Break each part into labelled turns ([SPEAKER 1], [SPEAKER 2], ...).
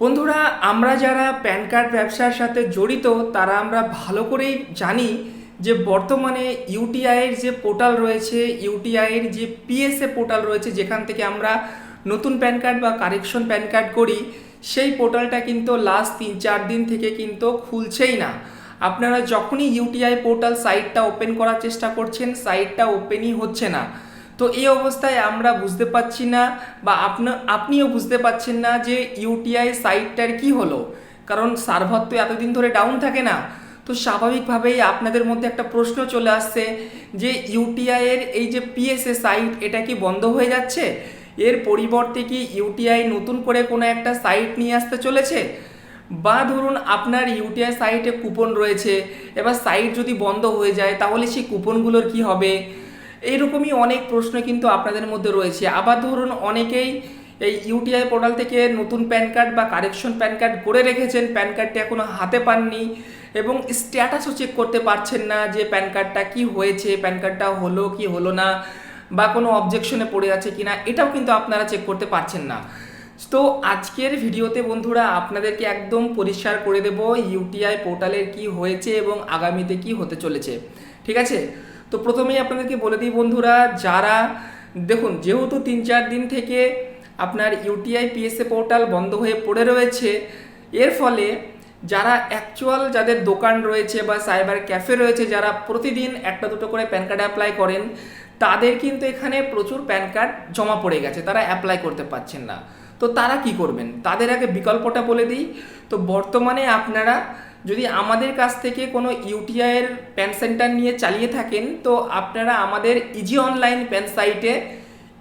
[SPEAKER 1] বন্ধুরা, আমরা যারা প্যান কার্ড ব্যবসার সাথে জড়িত, তারা আমরা ভালো করেই জানি যে বর্তমানে ইউটিআইয়ের যে পোর্টাল রয়েছে ইউটিআইয়ের যে পিএসএ পোর্টাল রয়েছে, যেখান থেকে আমরা নতুন প্যান কার্ড বা কারেকশন প্যান কার্ড করি, সেই পোর্টালটা কিন্তু লাস্ট তিন চার দিন থেকে কিন্তু খুলছেই না। আপনারা যখনই ইউটিআই পোর্টাল সাইটটা ওপেন করার চেষ্টা করছেন সাইটটা ওপেনই হচ্ছে না। তো এই অবস্থায় আমরা বুঝতে পারছি না বা আপনা, আপনিও বুঝতে পারছেন না যে ইউটিআই সাইটটার কি হলো। কারণ সার্ভার তো এতদিন ধরে ডাউন থাকে না। তো স্বাভাবিকভাবেই আপনাদের মধ্যে একটা প্রশ্ন চলে আসছে যে ইউটিআই এর এই যে পিএসএ সাইট, এটা কি বন্ধ হয়ে যাচ্ছে? এর পরিবর্তে কি ইউটিআই নতুন করে কোনো একটা সাইট নিয়ে আসতে চলেছে? বা ধরুন আপনার ইউটিআই সাইটে কুপন রয়েছে। এবার সাইট যদি বন্ধ হয়ে যায়, তাহলে সেই কুপনগুলোর কি হবে? এইরকমই অনেক প্রশ্ন কিন্তু আপনাদের মধ্যে রয়েছে। আবার ধরুন অনেকেই এই ইউটিআই পোর্টাল থেকে নতুন প্যান কার্ড বা কারেকশন প্যান কার্ড করে রেখেছেন। প্যান কার্ডটি এখনও হাতে পাননি এবং স্ট্যাটাসও চেক করতে পারছেন না যে প্যান কার্ডটা কি হয়েছে প্যান কার্ডটা হলো কি হলো না বা কোনো অবজেকশনে পড়ে আছে কিনা, এটাও কিন্তু আপনারা চেক করতে পারছেন না। তো আজকের ভিডিওতে বন্ধুরা আপনাদেরকে একদম পরিষ্কার করে দেব ইউটিআই পোর্টালের কি হয়েছে এবং আগামীতে কি হতে চলেছে। ঠিক আছে? তো প্রথমেই আপনাদেরকে বলে দিই বন্ধুরা, যারা, দেখুন, যেহেতু তিন চার দিন থেকে আপনার ইউটিআই পিএসএ পোর্টাল বন্ধ হয়ে পড়ে রয়েছে, এর ফলে যারা অ্যাকচুয়াল যাদের দোকান রয়েছে বা সাইবার ক্যাফে রয়েছে, যারা প্রতিদিন একটা দুটো করে প্যান কার্ড অ্যাপ্লাই করেন, তাদের কিন্তু এখানে প্রচুর প্যান কার্ড জমা পড়ে গেছে, তারা অ্যাপ্লাই করতে পারছেন না। তো তারা কি করবেন? তাদের আগে বিকল্পটা বলে দিই। তো বর্তমানে আপনারা যদি আমাদের কাছ থেকে কোনো ইউটিআইয়ের প্যান সেন্টার নিয়ে চালিয়ে থাকেন, তো আপনারা আমাদের ইজি অনলাইন প্যান সাইটে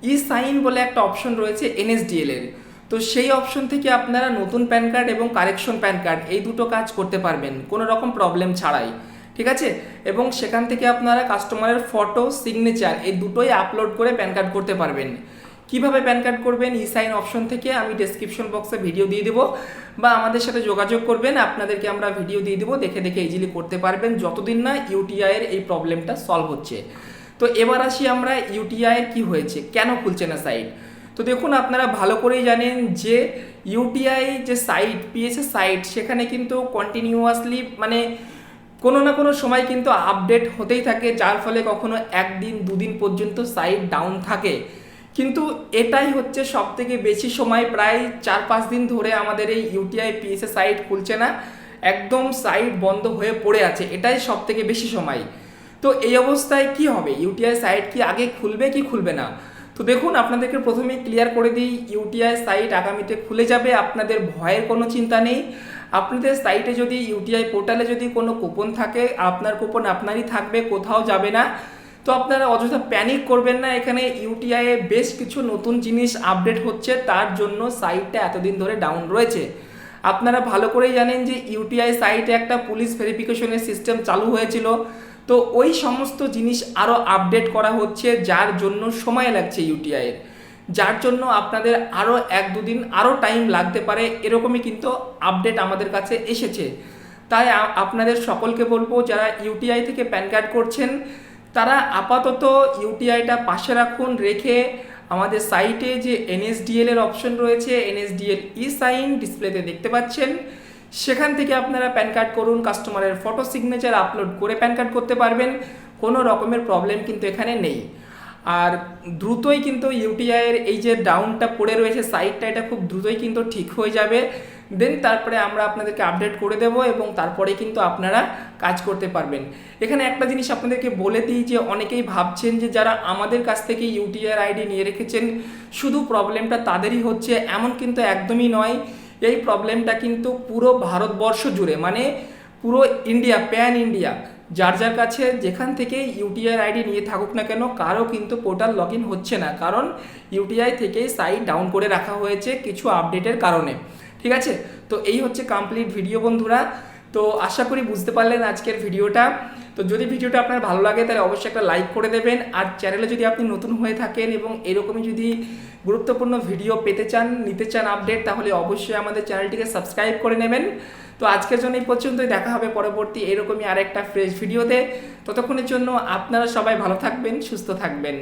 [SPEAKER 1] ই সাইন বলে একটা অপশন রয়েছে এনএসডিএল এর। তো সেই অপশন থেকে আপনারা নতুন প্যান কার্ড এবং কারেকশন প্যান কার্ড এই দুটো কাজ করতে পারবেন, কোনো রকম প্রবলেম ছাড়াই। ঠিক আছে? এবং সেখান থেকে আপনারা কাস্টমারের ফটো, সিগনেচার এই দুটোই আপলোড করে প্যান কার্ড করতে পারবেন। কীভাবে প্যান কার্ড করবেন ই সাইন অপশন থেকে আমি ডেসক্রিপশন বক্সে ভিডিও দিয়ে দেবো। বা আমাদের সাথে যোগাযোগ করবেন, আপনাদেরকে আমরা ভিডিও দিয়ে দেবো, দেখে দেখে ইজিলি করতে পারবেন। যতদিন না ইউটিআইয়ের এই প্রবলেমটা সলভ হচ্ছে। তো এবার আসি আমরা ইউটিআইয়ের কি হয়েছে, কেন খুলছে না সাইট তো দেখুন, আপনারা ভালো করেই জানেন যে ইউটিআই যে সাইট পিএসএ সাইট সেখানে কিন্তু কন্টিনিউয়াসলি মানে কোনো না কোনো সময় কিন্তু আপডেট হতেই থাকে, যার ফলে কখনো একদিন, দুদিন পর্যন্ত সাইট ডাউন থাকে। কিন্তু এটাই হচ্ছে সব থেকে বেশি সময় প্রায় চার পাঁচ দিন ধরে আমাদের এই ইউটিআই পিএসএ সাইট খুলছে না, একদম সাইট বন্ধ হয়ে পড়ে আছে, এটাই সব থেকে বেশি সময়। তো এই অবস্থায় কি হবে? ইউটিআই সাইট কি আগে খুলবে কি খুলবে না? তো দেখুন, আপনাদেরকে প্রথমেই ক্লিয়ার করে দিই ইউটিআই সাইট আগামীতে খুলে যাবে, আপনাদের ভয়ের কোনো চিন্তা নেই। আপনাদের সাইটে যদি ইউটিআই পোর্টালে যদি কোনো কুপন থাকে, আপনার কুপন আপনারই থাকবে, কোথাও যাবে না। তো আপনারা অযথা প্যানিক করবেন না, এখানে ইউটিআই এ বেশ কিছু নতুন জিনিস আপডেট হচ্ছে, তার জন্য সাইটটা এতদিন ধরে ডাউন রয়েছে। আপনারা ভালো করেই জানেন যে ইউটিআই সাইটে একটা পুলিশ ভেরিফিকেশনের সিস্টেম চালু হয়েছিল। তো ওই সমস্ত জিনিস আরও আপডেট করা হচ্ছে, যার জন্য সময় লাগছে ইউটিআই এর। যার জন্য আপনাদের আরও এক দুদিন আরও টাইম লাগতে পারে, এরকমই কিন্তু আপডেট আমাদের কাছে এসেছে। তাই আপনাদের সকলকে বলব, যারা ইউটিআই থেকে প্যান কার্ড করছেন তারা আপাতত ইউটিআইটা পাশে রাখুন, রেখে আমাদের সাইটে যে এনএসডিএল এর অপশন রয়েছে, এনএসডিএল ই সাইন ডিসপ্লেতে দেখতে পাচ্ছেন। সেখান থেকে আপনারা প্যান কার্ড করুন, কাস্টমারের ফটো সিগনেচার আপলোড করে প্যান কার্ড করতে পারবেন। কোনো রকমের প্রবলেম কিন্তু এখানে নেই। আর দ্রুতই কিন্তু ইউটিআইয়ের এই যে ডাউনটা পড়ে রয়েছে সাইটটা এটা খুব দ্রুতই কিন্তু ঠিক হয়ে যাবে। দেন তারপরে আমরা আপনাদেরকে আপডেট করে দেব এবং তারপরে কিন্তু আপনারা কাজ করতে পারবেন। এখানে একটা জিনিস আপনাদেরকে বলে দিই যে অনেকেই ভাবছেন যে যারা আমাদের কাছ থেকে ইউটিআর আইডি নিয়ে রেখেছেন, শুধু প্রবলেমটা তাদেরই হচ্ছে, এমন কিন্তু একদমই নয়। এই প্রবলেমটা কিন্তু পুরো ভারতবর্ষ জুড়ে মানে পুরো ইন্ডিয়া প্যান ইন্ডিয়া যার যার কাছে যেখান থেকে ইউটিআই আইডি নিয়ে থাকুক না কেন কারও কিন্তু পোর্টাল লগ হচ্ছে না। কারণ ইউটিআই থেকেই সাইট ডাউন করে রাখা হয়েছে কিছু আপডেটের কারণে। ঠিক আছে? তো এই হচ্ছে কমপ্লিট ভিডিও বন্ধুরা। তো আশা করি বুঝতে পারলেন আজকের ভিডিওটা তো যদি ভিডিওটা আপনার ভালো লাগে, তাহলে অবশ্যই একটা লাইক করে দেবেন। আর চ্যানেলে যদি আপনি নতুন হয়ে থাকেন এবং এরকমই যদি গুরুত্বপূর্ণ ভিডিও পেতে চান, নিতে চান আপডেট তাহলে অবশ্যই আমাদের চ্যানেলটিকে সাবস্ক্রাইব করে নেবেন। তো আজকের জন্য এই পর্যন্তই। দেখা হবে পরবর্তী এরকমই আরেকটা ফ্রেশ ভিডিওতে ততক্ষণের জন্য আপনারা সবাই ভালো থাকবেন, সুস্থ থাকবেন।